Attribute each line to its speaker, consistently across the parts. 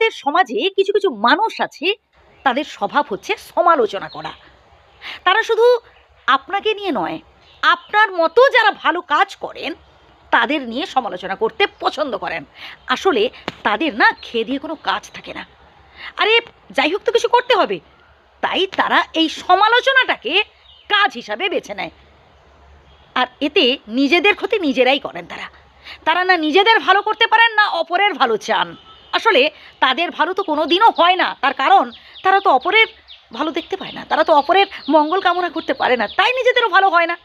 Speaker 1: আমাদের সমাজে কিছু কিছু মানুষ আছে, তাদের স্বভাব হচ্ছে সমালোচনা করা। তারা শুধু আপনাকে নিয়ে নয়, আপনার মতো যারা ভালো কাজ করেন, তাদের নিয়ে সমালোচনা করতে পছন্দ করেন। আসলে তাদের না খেয়ে দিয়ে কোনো কাজ থাকে না। আরে, যাই হোক তো কিছু করতে হবে। তাই তারা এই সমালোচনাটাকে কাজ হিসাবে বেছে নেয়। আর এতে নিজেদের ক্ষতি নিজেরাই করেন তারা। তারা না নিজেদের ভালো করতে পারেন, না অপরের ভালো চান। আসলে তাদের ভালো তো কোনো দিনও হয় না। তার কারণ, তারা তো অপরের ভালো দেখতে পায় না। তারা তো অপরের মঙ্গল কামনা করতে পারে না। তাই নিজেদেরও ভালো হয় না।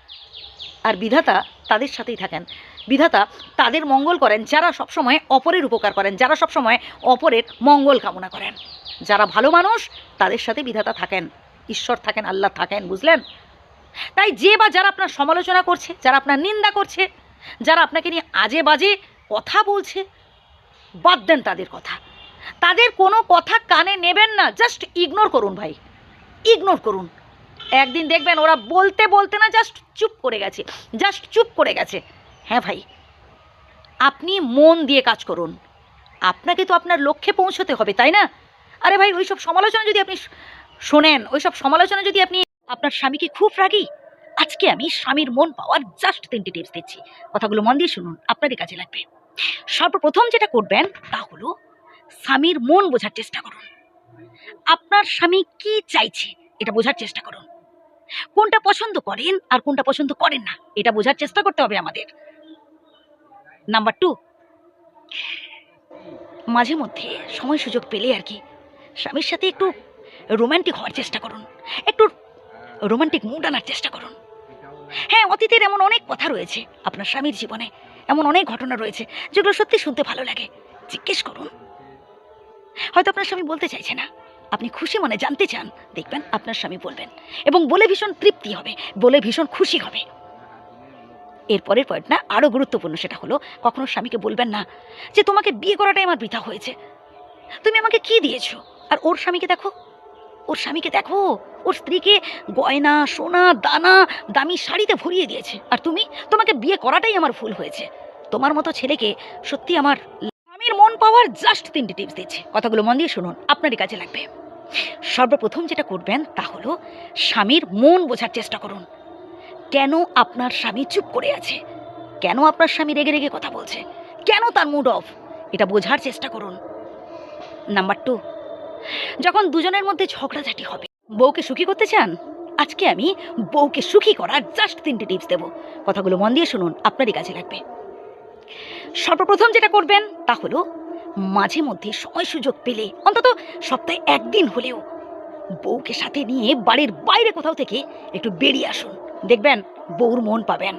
Speaker 1: আর বিধাতা তাদের সাথেই থাকেন। বিধাতা তাদের মঙ্গল করেন যারা সবসময় অপরের উপকার করেন, যারা সবসময় অপরের মঙ্গল কামনা করেন। যারা ভালো মানুষ, তাদের সাথে বিধাতা থাকেন। ঈশ্বর থাকেন, আল্লাহ থাকেন, বুঝলেন? তাই যে বা যারা আপনার সমালোচনা করছে, যারা আপনার নিন্দা করছে, যারা আপনাকে নিয়ে আজে বাজে কথা বলছে বাদ দেন তাদের কথা। তাদের কোনো কথা কানে নেবেন না জাস্ট ইগনোর করুন ভাই। ইগনোর করুন। একদিন দেখবেন ওরা বলতে বলতে না জাস্ট চুপ করে গেছে জাস্ট চুপ করে গেছে। হ্যাঁ ভাই, আপনি মন দিয়ে কাজ করুন। আপনাকে তো আপনার লক্ষ্যে পৌঁছতে হবে, তাই না? আরে ভাই, ওইসব সমালোচনা যদি আপনি শোনেন, ওইসব সমালোচনা যদি আপনি আপনার স্বামীকে খুব রাগি আজকে আমি স্বামীর মন পাওয়ার জাস্ট তিনটি টিপস দিচ্ছি। কথাগুলো মন দিয়ে শুনুন, আপনাদের কাজে লাগবে। সর্বপ্রথম যেটা করবেন, তা হলো স্বামীর মন বোঝার চেষ্টা করুন। আপনার স্বামী কি চাইছে, এটা বোঝার চেষ্টা করুন। কোনটা পছন্দ করেন আর কোনটা পছন্দ করেন না, এটা বোঝার চেষ্টা করতে হবে আমাদের। নাম্বার টু মাঝে মধ্যে সময় সুযোগ পেলে আর কি, স্বামীর সাথে একটু রোমান্টিক হওয়ার চেষ্টা করুন। একটু রোমান্টিক মুড আনার চেষ্টা করুন। হ্যাঁ অতীতের এমন অনেক কথা রয়েছে আপনার স্বামীর জীবনে। এমন অনেক ঘটনা রয়েছে যেগুলো সত্যি শুনতে ভালো লাগে। জিজ্ঞেস করুন। হয়তো আপনার স্বামী বলতে চাইছে না। আপনি খুশি মনে জানতে চান, দেখবেন আপনার স্বামী বলবেন। এবং বলে ভীষণ তৃপ্তি হবে, বলে ভীষণ খুশি হবে। এরপরের পয়েন্টটা আরও গুরুত্বপূর্ণ সেটা হলো, কখনো স্বামীকে বলবেন না যে, তোমাকে বিয়ে করাটাই আমার বৃথা হয়েছে। তুমি আমাকে কি দিয়েছ? আর ওর স্বামীকে দেখো। ওর স্বামীকে দেখো। ওর স্ত্রীকে গয়না, সোনা, দানা, দামি শাড়িতে ভরিয়ে দিয়েছে। আর তুমি? তোমাকে বিয়ে করাটাই আমার ভুল হয়েছে। তোমার মতো ছেলেকে সত্যি আমার স্বামীর মন পাওয়ার জাস্ট তিনটি টিপস দিচ্ছি। কথাগুলো মন দিয়ে শুনুন, আপনারই কাজে লাগবে। সর্বপ্রথম যেটা করবেন তা হলো স্বামীর মন বোঝার চেষ্টা করুন। কেন আপনার স্বামী চুপ করে আছে? কেন আপনার স্বামী রেগে রেগে কথা বলছে? কেন তার মুড অফ এটা বোঝার চেষ্টা করুন। নাম্বার টু যখন দুজনের মধ্যে ঝগড়াঝাটি হবে, বউকে সুখী করতে চান? আজকে আমি বউকে সুখী করার জাস্ট তিনটে টিপস দেবো। কথাগুলো মন দিয়ে শুনুন, আপনারই কাজে লাগবে। সর্বপ্রথম যেটা করবেন, তা হলো মাঝে মধ্যে সময় সুযোগ পেলে, অন্তত সপ্তাহে একদিন হলেও বউকে সাথে নিয়ে বাড়ির বাইরে কোথাও থেকে একটু বেরিয়ে আসুন। দেখবেন বউর মন পাবেন।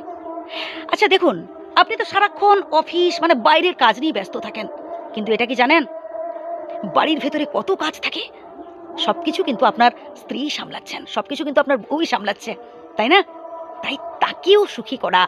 Speaker 1: আচ্ছা দেখুন, আপনি তো সারাক্ষণ অফিস মানে বাইরের কাজ নিয়ে ব্যস্ত থাকেন, কিন্তু এটা কি জানেন? বাড়ির ভেতরে কত কাজ থাকে? সব কিছু কিন্তু আপনার স্ত্রী সামলাচ্ছেন সব কিছু কিন্তু আপনার বউই সামলাচ্ছে, তাই না? তাই তাকেও সুখী করা